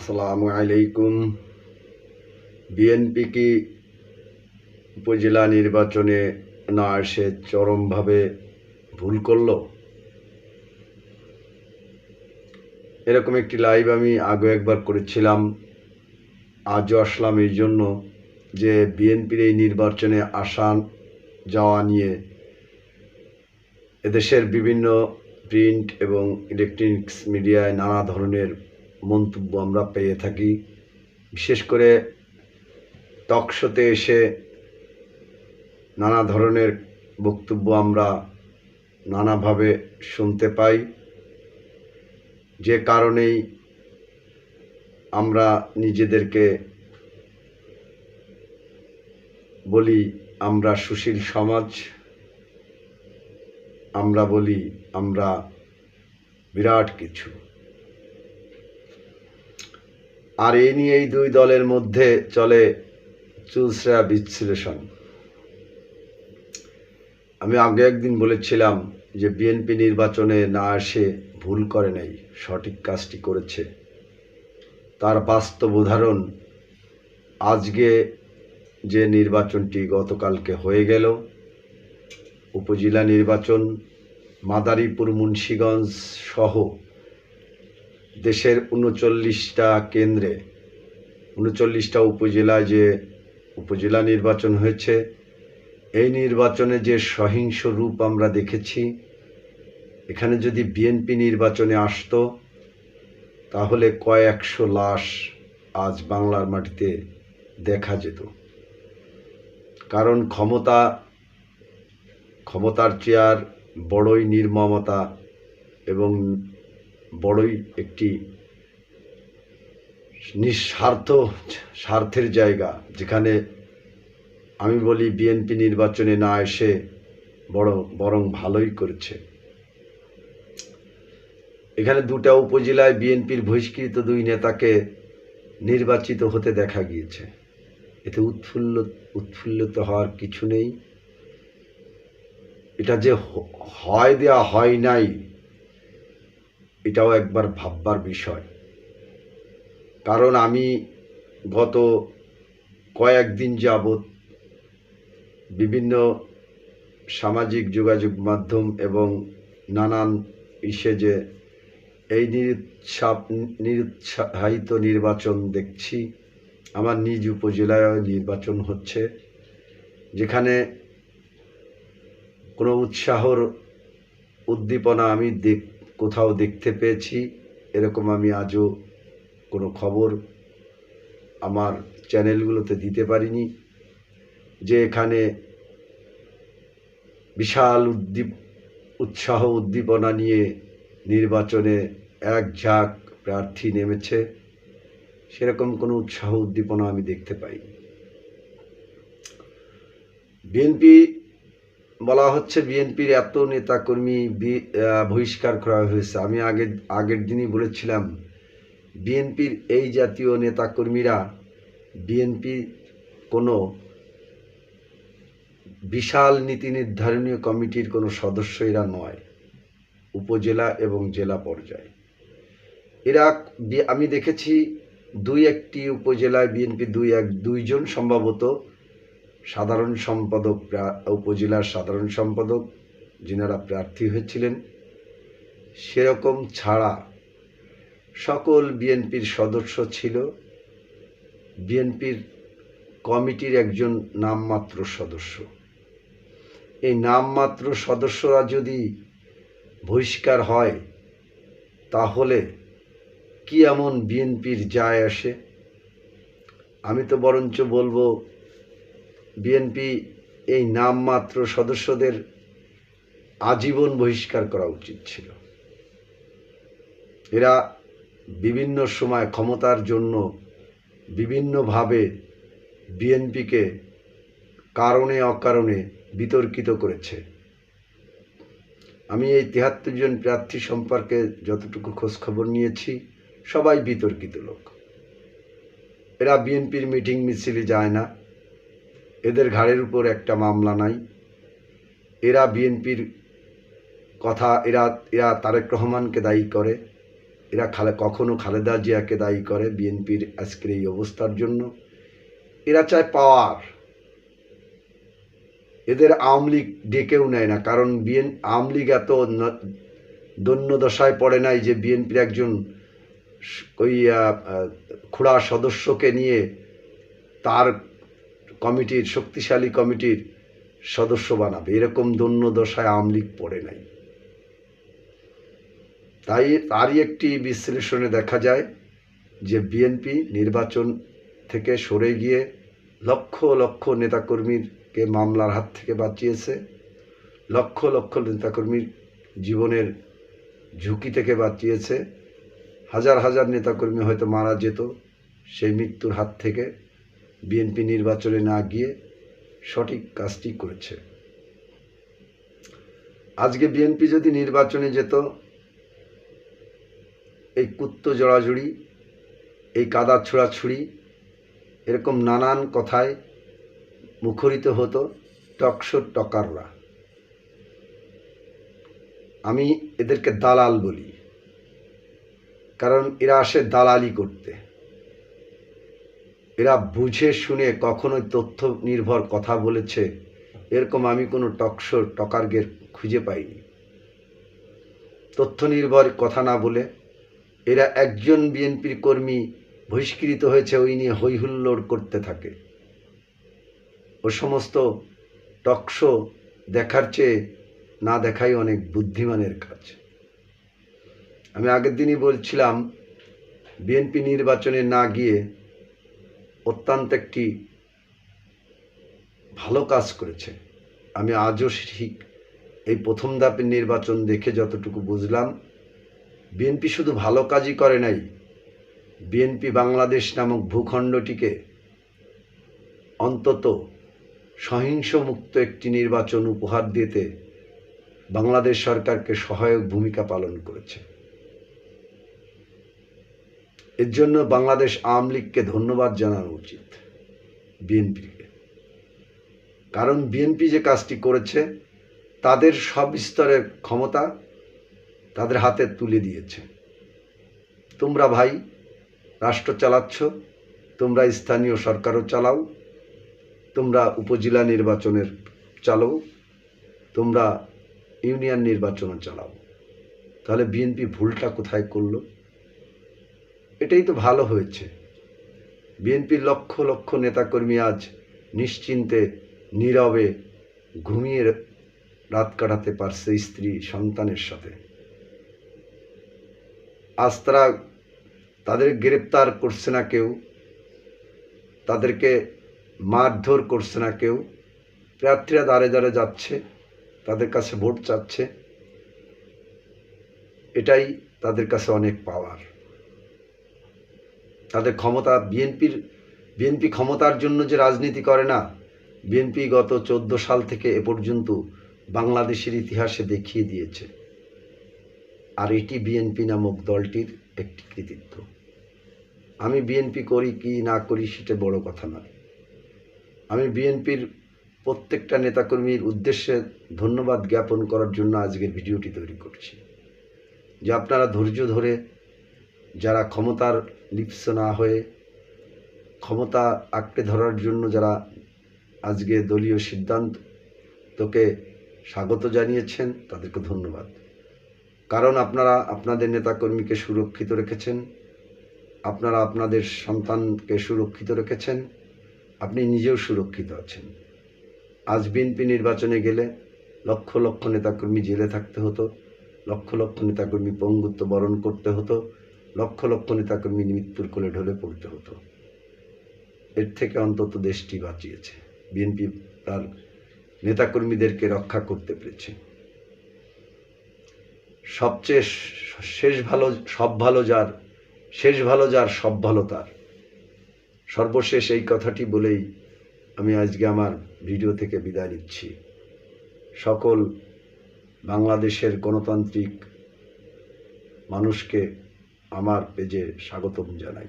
আসসালামু আলাইকুম বিএনপি কি উপজেলা নির্বাচনে না এসে চরমভাবে ভুল করল? এরকম একটি লাইভ আমি আগে একবার করেছিলাম। আজও আসলাম এই জন্য যে বিএনপির এই নির্বাচনে আসা, যাওয়া নিয়ে এদেশের বিভিন্ন প্রিন্ট এবং ইলেকট্রনিক্স মিডিয়ায় নানা ধরনের মন্তব্য আমরা পেয়ে থাকি। বিশেষ করে টকশোতে এসে নানা ধরনের বক্তব্য আমরা নানাভাবে শুনতে পাই। যে কারণেই আমরা নিজেদেরকে বলি আমরা সুশীল সমাজ, আমরা বলি আমরা বিরাট কিছু। আর এই নিয়ে এই দুই দলের মধ্যে চলে চুলসরা বিশ্লেষণ। আমি আগে একদিন বলেছিলাম যে বিএনপি নির্বাচনে না এসে ভুল করে নাই, সঠিক কাজটি করেছে। তার বাস্তব উদাহরণ, আজকে যে নির্বাচনটি গতকালকে হয়ে গেল, উপজেলা নির্বাচন, মাদারীপুর, মুন্সীগঞ্জ সহ দেশের উনচল্লিশটা কেন্দ্রে, উনচল্লিশটা উপজেলায় যে উপজেলা নির্বাচন হয়েছে, এই নির্বাচনে যে সহিংস রূপ আমরা দেখেছি, এখানে যদি বিএনপি নির্বাচনে আসতো, তাহলে কয়েকশো লাশ আজ বাংলার মাটিতে দেখা যেত। কারণ ক্ষমতা, ক্ষমতার চেয়ার বড়ই নির্মমতা এবং বড়ই একটি নিঃস্বার্থ স্বার্থের জায়গা, যেখানে আমি বলি বিএনপি নির্বাচনে না এসে বড়, বরং ভালোই করেছে। এখানে দুটা উপজেলায় বিএনপির বহিষ্কৃত দুই নেতাকে নির্বাচিত হতে দেখা গিয়েছে। এতে উৎফুল্ল, উৎফুল্লিত হওয়ার কিছু নেই। এটা যে হয় দেওয়া হয় নাই এটাও একবার ভাববার বিষয়। কারণ আমি গত কয়েকদিন যাবৎ বিভিন্ন সামাজিক যোগাযোগ মাধ্যম এবং নানান ইসে যে এই নিরুৎসাহ, নিরুৎসাহিত নির্বাচন দেখছি, আমার নিজ উপজেলায় নির্বাচন হচ্ছে, যেখানে কোনো উৎসাহর উদ্দীপনা আমি দেখ কোথাও দেখতে পেয়েছি, এরকম আমি আজও কোনো খবর আমার চ্যানেলগুলোতে দিতে পারিনি, যে এখানে বিশাল উদ্দীপ, উৎসাহ উদ্দীপনা নিয়ে নির্বাচনে এক ঝাঁক প্রার্থী নেমেছে, সেরকম কোনো উৎসাহ উদ্দীপনা আমি দেখতে পাইনি। বিএনপি বলা হচ্ছে বিএনপির এত নেতাকর্মী বহিষ্কার করা হয়েছে। আমি আগে, আগের দিনই বলেছিলাম, বিএনপির এই জাতীয় নেতাকর্মীরা বিএনপি কোনো বিশাল নীতি নির্ধারণীয় কমিটির কোনো সদস্য এরা নয়, উপজেলা এবং জেলা পর্যায়ে। এরা আমি দেখেছি দুই একটি উপজেলায় বিএনপি দুই এক, দুইজন সম্ভবত সাধারণ সম্পাদক উপজেলার সাধারণ সম্পাদক, যিনারা প্রার্থী হয়েছিলেন, সেরকম ছাড়া সকল বিএনপির সদস্য ছিল। বিএনপির কমিটির একজন নামমাত্র সদস্য। এই নামমাত্র সদস্যরা যদি বহিষ্কার হয়, তাহলে কি এমন বিএনপির যায় আসে? আমি তো বরঞ্চ বলব বিএনপি এই নামমাত্র সদস্যদের আজীবন বহিষ্কার করা উচিত ছিল। এরা বিভিন্ন সময় ক্ষমতার জন্য বিভিন্নভাবে বিএনপিকে কারণে অকারণে বিতর্কিত করেছে। আমি এই তিয়াত্তর জন প্রার্থী সম্পর্কে যতটুকু খোঁজ খবর নিয়েছি, সবাই বিতর্কিত লোক। এরা বিএনপির মিটিং মিছিলে যায় না। এদের ঘাড়ের উপর একটা মামলা নাই। এরা বিএনপির কথা, এরা এরা তারেক রহমানকে দায়ী করে। এরা খালে, কখনো খালেদা জিয়াকে দায়ী করে বিএনপির আজকের এই অবস্থার জন্য। এরা চায় পাওয়ার। এদের আওয়ামী লীগ ডেকেও নেয় না, কারণ বিএন, আওয়ামী লীগ এত দশায় পড়ে নাই যে বিএনপির একজন ওই খুড়া সদস্যকে নিয়ে তার কমিটির, শক্তিশালী কমিটির সদস্য বানাবে। এরকম দৈন্য দশায় আওয়ামী লীগ পড়ে নাই। তাই তারই একটি বিশ্লেষণে দেখা যায় যে বিএনপি নির্বাচন থেকে সরে গিয়ে লক্ষ লক্ষ নেতাকর্মীকে মামলার হাত থেকে বাঁচিয়েছে। লক্ষ লক্ষ নেতাকর্মীর জীবনের ঝুঁকি থেকে বাঁচিয়েছে। হাজার হাজার নেতাকর্মী হয়তো মারা যেত সেই মৃত্যুর হাত থেকে। বিএনপি নির্বাচনে না গিয়ে সঠিক কাজটি করেছে। আজকে বিএনপি যদি নির্বাচনে যেত, এই কুত্ত জড়াজড়ি, এই কাদা ছোড়াছুড়ি, এরকম নানান কথায় মুখরিত হতো টকশোর টকাররা। আমি এদেরকে দালাল বলি, কারণ এরা আসে দালালি করতে। এরা বুঝে শুনে কখনোই তথ্য নির্ভর কথা বলেছে। এরকম আমি কোনো টকশোর টকারগের খুঁজে পাইনি। তথ্য নির্ভর কথা না বলে এরা একজন বিএনপির কর্মী বহিষ্কৃত হয়েছে, ওই নিয়ে হৈহুল্লোড় করতে থাকে। ও সমস্ত টকশো দেখার চেয়ে না দেখাই অনেক বুদ্ধিমানের কাজ। আমি আগের দিনই বলছিলাম, বিএনপি নির্বাচনে না গিয়ে অত্যন্ত একটি ভালো কাজ করেছে। আমি আজও ঠিক এই প্রথম ধাপের নির্বাচন দেখে যতটুকু বুঝলাম, বিএনপি শুধু ভালো কাজই করে নাই, বিএনপি বাংলাদেশ নামক ভূখণ্ডটিকে অন্তত সহিংস মুক্ত একটি নির্বাচন উপহার দিতে বাংলাদেশ সরকারকে সহায়ক ভূমিকা পালন করেছে। এর জন্য বাংলাদেশ আওয়ামী লীগকে ধন্যবাদ জানানো উচিত বিএনপিকে। কারণ বিএনপি যে কাজটি করেছে, তাদের সব স্তরের ক্ষমতা তাদের হাতে তুলে দিয়েছে। তোমরা ভাই, রাষ্ট্র চালাচ্ছ, তোমরা স্থানীয় সরকারও চালাও, তোমরা উপজেলা নির্বাচনের চালাও, তোমরা ইউনিয়ন নির্বাচনও চালাও। তাহলে বিএনপি ভুলটা কোথায় করল? এটাই তো ভালো হয়েছে। বিএনপির লক্ষ লক্ষ নেতাকর্মী আজ নিশ্চিন্তে, নীরবে ঘুমিয়ে রাত কাটাতে পারছে স্ত্রী সন্তানের সাথে। আজ তারা তাদের গ্রেপ্তার করছে না কেউ, তাদেরকে মারধর করছে না কেউ, প্রার্থীরা দাঁড়ে দাঁড়ে যাচ্ছে, তাদের কাছে ভোট চাচ্ছে। এটাই তাদের কাছে অনেক পাওয়ার। তাদের ক্ষমতা, বিএনপির, বিএনপি ক্ষমতার জন্য যে রাজনীতি করে না, বিএনপি গত চোদ্দ সাল থেকে এ পর্যন্ত বাংলাদেশের ইতিহাসে দেখিয়ে দিয়েছে। আর এটি বিএনপি নামক দলটির একটি কৃতিত্ব। আমি বিএনপি করি কি না করি সেটা বড় কথা নয়। আমি বিএনপির প্রত্যেকটা নেতাকর্মীর উদ্দেশ্যে ধন্যবাদ জ্ঞাপন করার জন্য আজকের ভিডিওটি তৈরি করছি। যে আপনারা ধৈর্য ধরে যারা ক্ষমতার লিপ্স না হয়ে ক্ষমতা আঁকড়ে ধরার জন্য যারা আজকে দলীয় সিদ্ধান্তকে স্বাগত জানিয়েছেন, তাদেরকে ধন্যবাদ। কারণ আপনারা আপনাদের নেতাকর্মীকে সুরক্ষিত রেখেছেন, আপনারা আপনাদের সন্তানকে সুরক্ষিত রেখেছেন, আপনি নিজেও সুরক্ষিত আছেন। আজ বিএনপি নির্বাচনে গেলে লক্ষ লক্ষ নেতাকর্মী জেলে থাকতে হতো, লক্ষ লক্ষ নেতাকর্মী পঙ্গুত্ব বরণ করতে হতো লক্ষ লক্ষ নেতাকর্মী মৃত্যুর কোলে ঢলে পড়তে হতো। এর থেকে অন্তত দেশটি বাঁচিয়েছে। বিএনপি তার নেতাকর্মীদেরকে রক্ষা করতে পেরেছে। সবচেয়ে শেষ ভালো, সব ভালো যার, শেষ ভালো যার, সব ভালো তার। সর্বশেষ এই কথাটি বলেই আমি আজকে আমার ভিডিও থেকে বিদায় নিচ্ছি। সকল বাংলাদেশের গণতান্ত্রিক মানুষকে আমার পেজে স্বাগতম জানাই।